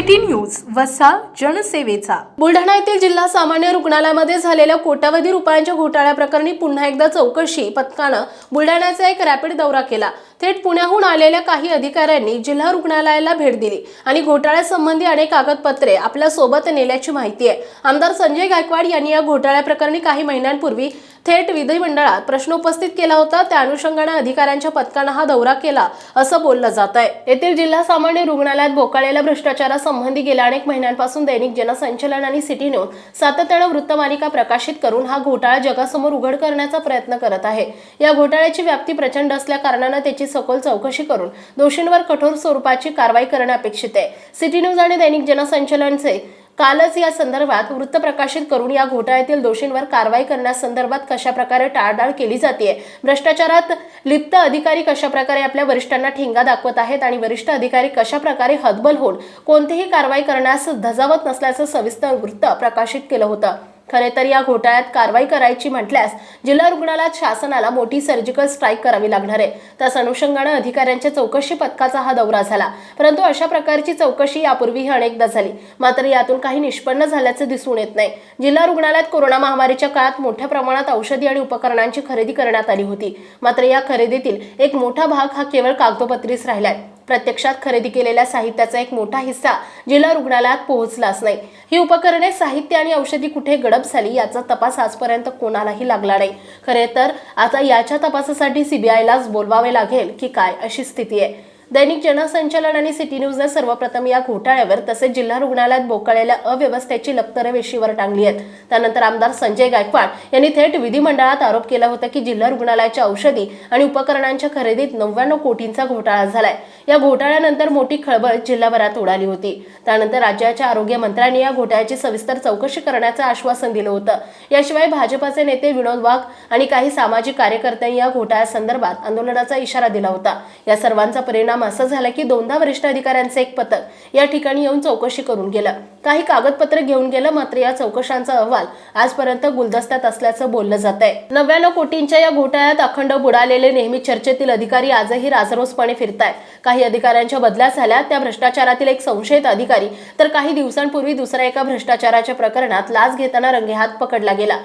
City news वसा जनसेवेचा. बुलढाणा येथील जिल्हा सामान्य रुग्णालयामध्ये झालेल्या कोट्यावधी रुपयांच्या घोटाळ्याप्रकरणी पुन्हा एकदा चौकशी पथकानं बुलढाण्याचा एक रॅपिड दौरा केला. थेट पुण्याहून आलेल्या काही अधिकाऱ्यांनी जिल्हा रुग्णालयाला भेट दिली आणि घोटाळ्यासंबंधी अनेक कागदपत्रे आपल्यासोबत नेल्याची माहिती आहे. आमदार संजय गायकवाड यांनी या घोटाळ्याप्रकरणी काही महिन्यांपूर्वी थेट विधिमंडळात प्रश्न उपस्थित केला होता. त्या अनुषंगाने अधिकाऱ्यांच्या पथकानं हा दौरा केला असं बोललं जात आहे. येथील जिल्हा सामान्य रुग्णालयात भोकाळलेल्या भ्रष्टाचारासंबंधी गेल्या अनेक महिन्यांपासून दैनिक जनसंचलन आणि सिटी न्यूज सातत्यानं वृत्तमालिका प्रकाशित करून हा घोटाळा जगासमोर उघड करण्याचा प्रयत्न करत आहे. या घोटाळ्याची व्याप्ती प्रचंड असल्या कारणानं त्याची सखोल चौकशी करून दोषींवर कठोर स्वरूपाची कारवाई करणे अपेक्षित आहे. सिटी न्यूज आणि दैनिक जनसंचलनचे कालच या संदर्भात वृत्त प्रकाशित करून या घोटाळ्यातील दोषींवर कारवाई करण्यासंदर्भात कशा प्रकारे टाळटाळ केली जाते भ्रष्टाचारात लिप्त अधिकारी कशा प्रकारे आपल्या वरिष्ठांना ठेंगा दाखवत आहेत आणि वरिष्ठ अधिकारी कशा प्रकारे हतबल होऊन कोणतीही कारवाई करण्यास धजावत नसल्याचं सविस्तर वृत्त प्रकाशित केलं होतं? खरे तर या घोटाळ्यात कारवाई करायची म्हटल्यास जिल्हा रुग्णालयात शासनाला मोठी सर्जिकल स्ट्राईक करावी लागणार आहे. त्याच अनुषंगानं अधिकाऱ्यांच्या चौकशी पथकाचा हा दौरा झाला. परंतु अशा प्रकारची चौकशी यापूर्वीही अनेकदा झाली. मात्र यातून काही निष्पन्न झाल्याचं दिसून येत नाही. जिल्हा रुग्णालयात कोरोना महामारीच्या काळात मोठ्या प्रमाणात औषधी आणि उपकरणांची खरेदी करण्यात आली होती. मात्र या खरेदीतील एक मोठा भाग हा केवळ कागदोपत्रीच राहिलाय. प्रत्यक्षात खरेदी केलेल्या साहित्याचा एक मोठा हिस्सा जिल्हा रुग्णालयात पोहोचलाच नाही. ही उपकरणे साहित्य आणि औषधी कुठे गडप झाली याचा तपास आजपर्यंत कोणालाही लागला नाही. खरे तर आता याच्या तपासासाठी सीबीआयलाच बोलवावे लागेल की काय अशी स्थिती आहे. दैनिक जनसंचालन आणि सिटी न्यूजने सर्वप्रथम या घोटाळ्यावर तसेच जिल्हा रुग्णालयात बोकाळलेल्या अव्यवस्थेची लक्तरे वेशीवर टांगली आहेत. त्यानंतर आमदार संजय गायकवाड यांनी थेट विधिमंडळात आरोप केला होता की जिल्हा रुग्णालयाच्या औषधी आणि उपकरणांच्या खरेदीत नव्याण्णव कोटींचा घोटाळा झालाय. या घोटाळ्यानंतर मोठी खळबळ जिल्हाभरात उडाली होती. त्यानंतर राज्याच्या आरोग्य मंत्र्यांनी या घोटाळ्याची सविस्तर चौकशी करण्याचं आश्वासन दिलं होतं. याशिवाय भाजपाचे नेते विनोद वाघ आणि काही सामाजिक कार्यकर्त्यांनी या घोटाळ्यासंदर्भात आंदोलनाचा इशारा दिला होता. या सर्वांचा परिणाम असं झाला की दोनदा वरिष्ठ अधिकाऱ्यांचे एक पथक या ठिकाणी येऊन चौकशी करून गेलं. काही कागदपत्र घेऊन गेलं मात्र या चौकशांचा अहवाल आजपर्यंत गुलदस्त्यात असल्याचं बोललं जात आहे नव्याण्णव कोटींच्या या घोटाळ्यात अखंड बुडालेले नेहमी चर्चेतील अधिकारी आजही राजरोसपणे फिरतायत. काही अधिकाऱ्यांच्या बदल्या झाल्या त्या भ्रष्टाचारातील एक संशयित अधिकारी तर काही दिवसांपूर्वी दुसऱ्या एका भ्रष्टाचाराच्या प्रकरणात लाच घेताना रंगेहात पकडला गेला.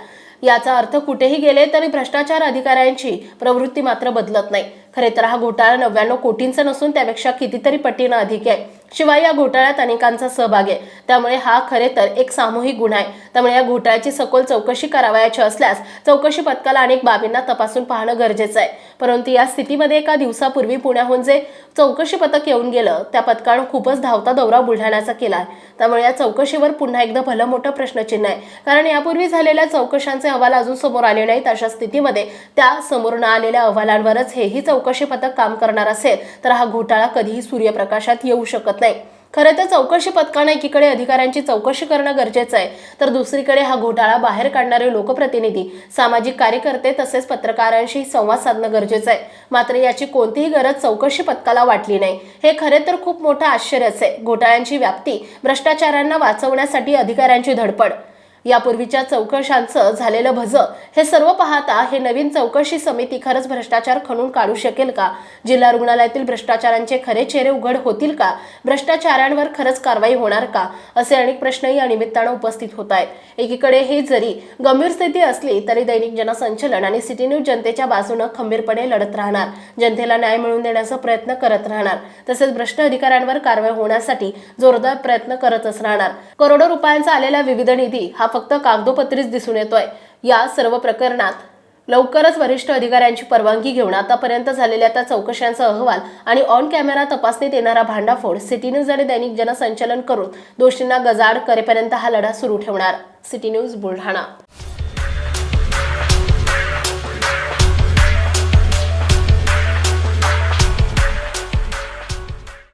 याचा अर्थ कुठेही गेले तरी भ्रष्टाचार अधिकाऱ्यांची प्रवृत्ती मात्र बदलत नाही. खरे तर हा घोटाळा नव्याण्णव कोटींचा नसून त्यापेक्षा कितीतरी पटीनं अधिक आहे. शिवाय या घोटाळ्यात अनेकांचा सहभाग आहे. त्यामुळे हा खरे तर एक सामूहिक गुन्हा आहे. त्यामुळे या घोटाळ्याची सखोल चौकशी करावयाची असल्यास चौकशी पथकाला अनेक बाबींना तपासून पाहणं गरजेचं आहे. परंतु या स्थितीमध्ये एका दिवसापूर्वी पुण्याहून जे चौकशी पथक येऊन गेलं त्या पथकानं खूपच धावता दौरा बुलढाण्याचा केला आहे त्यामुळे या चौकशीवर पुन्हा एकदा भलं मोठं प्रश्नचिन्ह आहे. कारण यापूर्वी झालेल्या चौकशांचे अहवाल अजून समोर आले नाहीत. अशा स्थितीमध्ये त्या समोर न आलेल्या अहवालांवरच हेही चौकशी पथक काम करणार असेल तर हा घोटाळा कधीही सूर्यप्रकाशात येऊ शकत नाही. खरं तर चौकशी पथकानं एकीकडे अधिकाऱ्यांची चौकशी करणं गरजेचं आहे. तर दुसरीकडे हा घोटाळा बाहेर काढणारे लोकप्रतिनिधी सामाजिक कार्यकर्ते तसेच पत्रकारांशी संवाद साधणं गरजेचं आहे. मात्र याची कोणतीही गरज चौकशी पथकाला वाटली नाही. हे खरे तर खूप मोठं आश्चर्यच आहे. घोटाळ्यांची व्याप्ती भ्रष्टाचारांना वाचवण्यासाठी अधिकाऱ्यांची धडपड यापूर्वीच्या चौकशांचं झालेलं भज हे सर्व पाहता हे नवीन चौकशी समिती खरंच भ्रष्टाचार खणून काढू शकेल का? जिल्हा रुग्णालयातील भ्रष्टाचारांचे खरे चेहरे उघड होतील का? भ्रष्टाचारांवर खरंच कारवाई होणार का? असे अनेक प्रश्नही या निमित्तानं उपस्थित होत आहेत. एकीकडे हे जरी गंभीर स्थिती असली तरी दैनिक जनसंचलन आणि सिटी न्यूज जनतेच्या बाजूनं खंबीरपणे लढत राहणार. जनतेला न्याय मिळवून देण्याचा प्रयत्न करत राहणार. तसेच भ्रष्ट अधिकाऱ्यांवर कारवाई होण्यासाठी जोरदार प्रयत्न करतच राहणार. करोडो रुपयांचा आलेला विविध निधी हा फक्त कागदोपत्रीच दिसून येतोय. या सर्व प्रकरणात लवकरच वरिष्ठ अधिकाऱ्यांची परवानगी घेऊन आतापर्यंत झालेल्या त्या चौकशांचा अहवाल आणि ऑन कॅमेरा तपासणीत येणारा भांडाफोड सिटी न्यूज आणि दैनिक जनसंचलन करून दोषींना गजाड करेपर्यंत हा लढा सुरू ठेवणार. City news Buldhana.